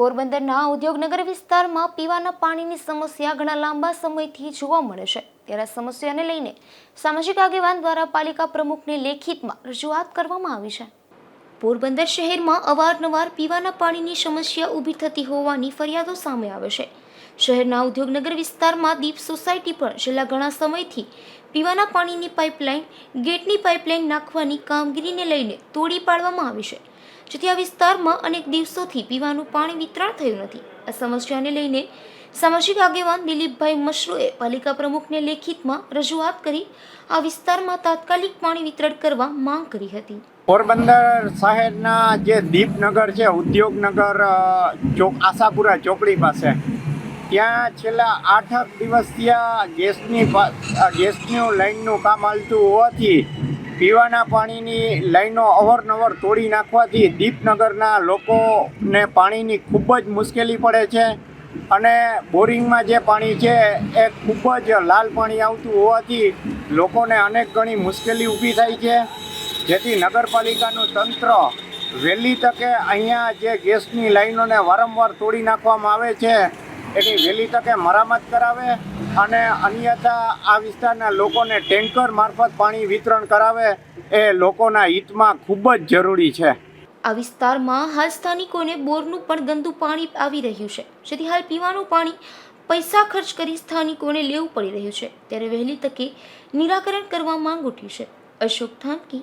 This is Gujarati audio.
પોરબંદરના ઉદ્યોગનગર વિસ્તારમાં પીવાના પાણીની સમસ્યા ઘણા લાંબા સમયથી જોવા મળે છે. ત્યારે સમસ્યાને લઈને સામાજિક આગેવાન દ્વારા પાલિકા પ્રમુખને લેખિતમાં રજૂઆત કરવામાં આવી છે. પોરબંદર શહેરમાં અવારનવાર પીવાના પાણીની સમસ્યા ઊભી થતી હોવાની ફરિયાદો સામે આવે છે. શહેરના ઉદ્યોગનગર વિસ્તારમાં દીપ સોસાયટી પણ છેલ્લા ઘણા સમયથી પીવાના પાણીની પાઇપલાઇન, ગેટની પાઇપલાઇન નાખવાની કામગીરીને લઈને તોડી પાડવામાં આવી છે. જેથી આ વિસ્તારમાં અનેક દિવસોથી પીવાનું પાણી વિતરણ થયું નથી. આ સમસ્યાને લઈને સામાજિક આગેવાન દિલીપભાઈ મશરૂએ પાલિકા પ્રમુખને લેખિતમાં રજૂઆત કરી આ વિસ્તારમાં તાત્કાલિક પાણી વિતરણ કરવા માંગ કરી હતી. પોરબંદર શહેરના જે દીપનગર છે, ઉદ્યોગનગર ચોક, આશાપુરા ચોકડી પાસે, ત્યાં છેલ્લા આઠ દિવસ ત્યાં ગેસની ગેસની લાઈનનું કામ હાલતું હોવાથી પીવાના પાણીની લાઈનો અવરનવર તોડી નાખવાથી દીપનગરના લોકોને પાણીની ખૂબ જ મુશ્કેલી પડે છે અને બોરિંગમાં જે પાણી છે, એ ખૂબ જ લાલ પાણી આવતું હોવાથી લોકોને અનેક ઘણી મુશ્કેલી ઊભી થાય છે. જેથી નગરપાલિકાનું તંત્ર વહેલી તકે અહીંયા જે ગેસની લાઈનોને વારંવાર તોડી નાખવામાં આવે છે, એની વહેલી તકે મરામત કરાવે અને અન્યથા આ વિસ્તારના લોકોને ટેન્કર મારફત પાણી વિતરણ કરાવે એ લોકોના હિતમાં ખૂબ જ જરૂરી છે. આ વિસ્તારમાં હાલ સ્થાનિકોને બોરનું પણ ગંદુ પાણી આવી રહ્યું છે. જેથી હાલ પીવાનું પાણી, પૈસા ખર્ચ કરી સ્થાનિકોને લેવું પડી રહ્યું છે. ત્યારે વહેલી તકે નિરાકરણ કરવા માંગ ઉઠી છે. અશોક થાનકી